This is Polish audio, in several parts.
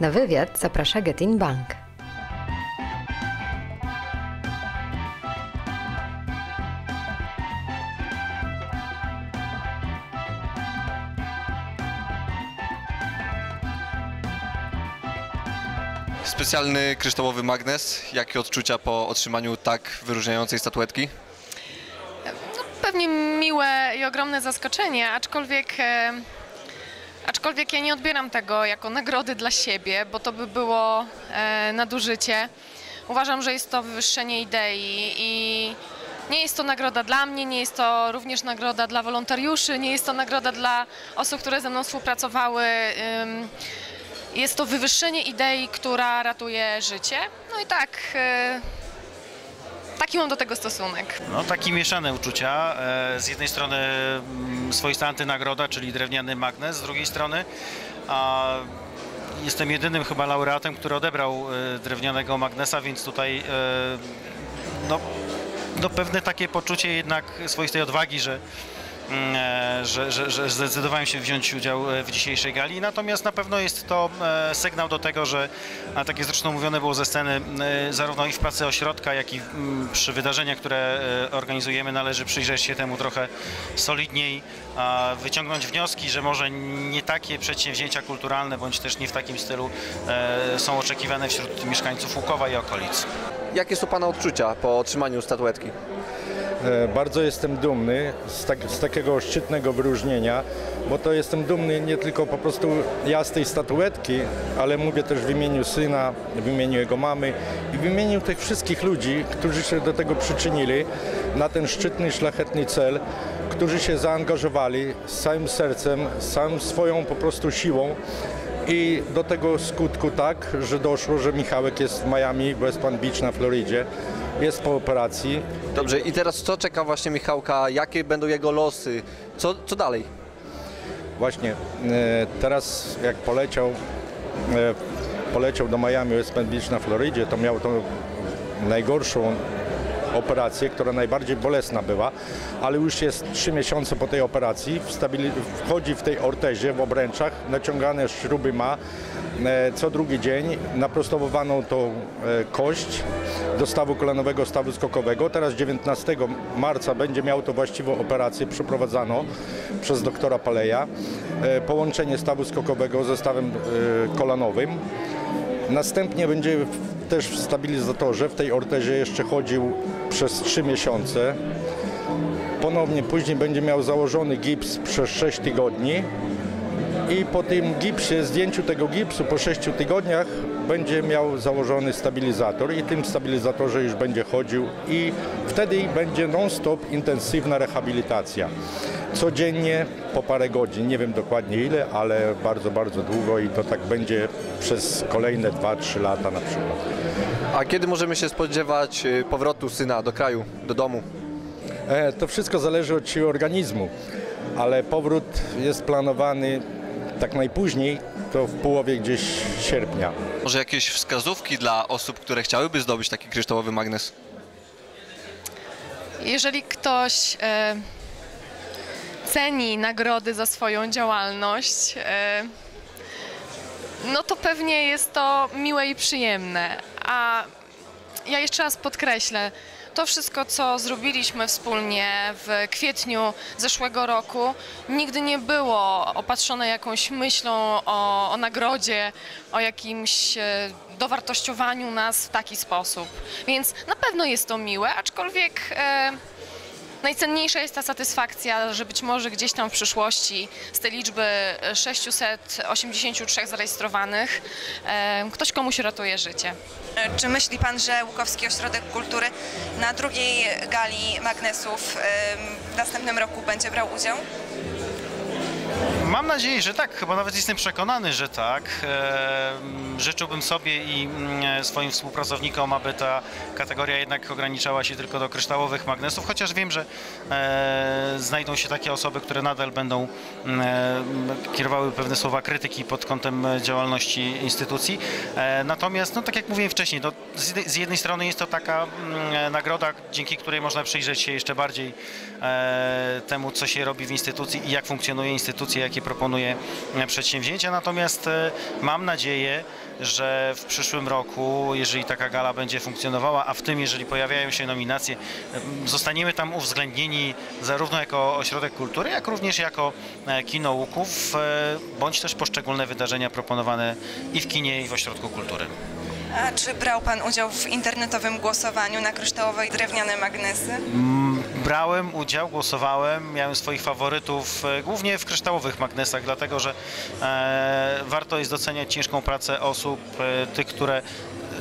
Na wywiad zaprasza Getin Bank. Specjalny kryształowy magnes. Jakie odczucia po otrzymaniu tak wyróżniającej statuetki? Pewnie miłe i ogromne zaskoczenie, aczkolwiek, e, aczkolwiek ja nie odbieram tego jako nagrody dla siebie, bo to by było e, nadużycie. Uważam, że jest to wywyższenie idei i nie jest to nagroda dla mnie, nie jest to również nagroda dla wolontariuszy, nie jest to nagroda dla osób, które ze mną współpracowały. Jest to wywyższenie idei, która ratuje życie. No i tak, e, taki mam do tego stosunek. No, takie mieszane uczucia. E, Z jednej strony mm, swoista antynagroda, czyli drewniany magnes, z drugiej strony a, jestem jedynym chyba laureatem, który odebrał e, drewnianego magnesa, więc tutaj e, no, no pewne takie poczucie jednak swoistej odwagi, że, że, że, że zdecydowałem się wziąć udział e, w dzisiejszej gali. Natomiast na pewno jest to e, sygnał do tego, że, a tak jak zresztą mówione było ze sceny, e, zarówno i w pracy ośrodka, jak i mm, przy wydarzeniach, które e, organizujemy, należy przyjrzeć się temu trochę solidniej, wyciągnąć wnioski, że może nie takie przedsięwzięcia kulturalne, bądź też nie w takim stylu e, są oczekiwane wśród mieszkańców Łukowa i okolic. Jakie są Pana odczucia po otrzymaniu statuetki? E, Bardzo jestem dumny z, tak, z takiego szczytnego wyróżnienia, bo to jestem dumny nie tylko po prostu ja z tej statuetki, ale mówię też w imieniu syna, w imieniu jego mamy i w imieniu tych wszystkich ludzi, którzy się do tego przyczynili na ten szczytny, szlachetny cel, którzy się zaangażowali z całym sercem, z całą swoją po prostu siłą i do tego skutku tak, że doszło, że Michałek jest w Miami, West Palm Beach na Florydzie, jest po operacji, Dobrze, i teraz co czeka właśnie Michałka? Jakie będą jego losy? Co, co dalej? Właśnie e, teraz jak poleciał, e, poleciał do Miami West Palm Beach na Florydzie, to miał tą najgorszą operację, która najbardziej bolesna była, ale już jest trzy miesiące po tej operacji, wchodzi w tej ortezie w obręczach, naciągane śruby ma, e, co drugi dzień naprostowywaną tą e, kość do stawu kolanowego, stawu skokowego. Teraz 19 marca będzie miał to właściwą operację przeprowadzano przez doktora Paleja. E, Połączenie stawu skokowego ze stawem kolanowym. Następnie będzie też w stabilizatorze, w tej ortezie jeszcze chodził przez 3 miesiące. Ponownie później będzie miał założony gips przez 6 tygodni i po tym gipsie, zdjęciu tego gipsu po 6 tygodniach będzie miał założony stabilizator i tym stabilizatorze już będzie chodził i wtedy będzie non-stop intensywna rehabilitacja. Codziennie po parę godzin, nie wiem dokładnie ile, ale bardzo, bardzo długo i to tak będzie przez kolejne 2-3 lata na przykład. A kiedy możemy się spodziewać y, powrotu syna do kraju, do domu? E, To wszystko zależy od siły organizmu, ale powrót jest planowany tak najpóźniej, to w połowie gdzieś sierpnia. Może jakieś wskazówki dla osób, które chciałyby zdobyć taki kryształowy magnes? Jeżeli ktoś e, ceni nagrody za swoją działalność, e, no to pewnie jest to miłe i przyjemne. A ja jeszcze raz podkreślę, to wszystko, co zrobiliśmy wspólnie w kwietniu zeszłego roku, nigdy nie było opatrzone jakąś myślą o, o nagrodzie, o jakimś e, dowartościowaniu nas w taki sposób. Więc na pewno jest to miłe, aczkolwiek e, najcenniejsza jest ta satysfakcja, że być może gdzieś tam w przyszłości z tej liczby 683 zarejestrowanych ktoś komuś ratuje życie. E, Czy myśli Pan, że Łukowski Ośrodek Kultury na drugiej gali magnesów w następnym roku będzie brał udział? Mam nadzieję, że tak. Chyba nawet jestem przekonany, że tak. E, Życzyłbym sobie i swoim współpracownikom, aby ta kategoria jednak ograniczała się tylko do kryształowych magnesów, chociaż wiem, że e, znajdą się takie osoby, które nadal będą e, kierowały pewne słowa krytyki pod kątem działalności instytucji. Natomiast, no tak jak mówiłem wcześniej, no, z, jednej- strony jest to taka nagroda, dzięki której można przyjrzeć się jeszcze bardziej temu, co się robi w instytucji i jak funkcjonuje instytucja, jak jakie proponuje e, przedsięwzięcia. Natomiast e, mam nadzieję, że w przyszłym roku, jeżeli taka gala będzie funkcjonowała, a w tym, jeżeli pojawiają się nominacje, em, zostaniemy tam uwzględnieni zarówno jako ośrodek kultury, jak również jako e, kino łuków, e, bądź też poszczególne wydarzenia proponowane i w kinie, i w ośrodku kultury. A czy brał Pan udział w internetowym głosowaniu na kryształowe i drewniane magnesy? Brałem udział, głosowałem, miałem swoich faworytów, e, głównie w kryształowych magnesach, dlatego że e, warto jest doceniać ciężką pracę osób, e, tych, które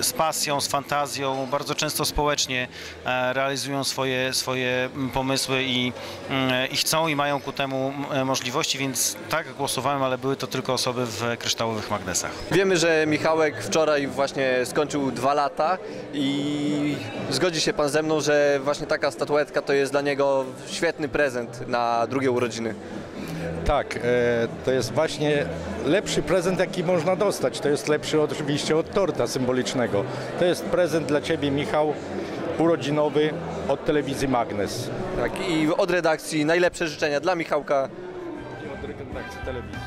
z pasją, z fantazją, bardzo często społecznie e, realizują swoje, swoje mm, pomysły i, mm, i chcą i mają ku temu mm, możliwości, więc tak głosowałem, ale były to tylko osoby w kryształowych magnesach. Wiemy, że Michałek wczoraj właśnie skończył dwa lata i zgodzi się Pan ze mną, że właśnie taka statuetka to jest dla niego świetny prezent na drugie urodziny. Tak, e, to jest właśnie lepszy prezent, jaki można dostać. To jest lepszy oczywiście od torta symbolicznego. To jest prezent dla Ciebie, Michał, urodzinowy od telewizji Magnes. Tak, i od redakcji najlepsze życzenia dla Michałka. Od redakcji telewizji.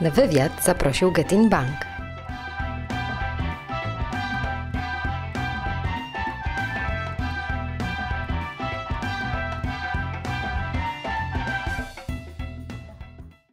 Na wywiad zaprosił Getin Bank.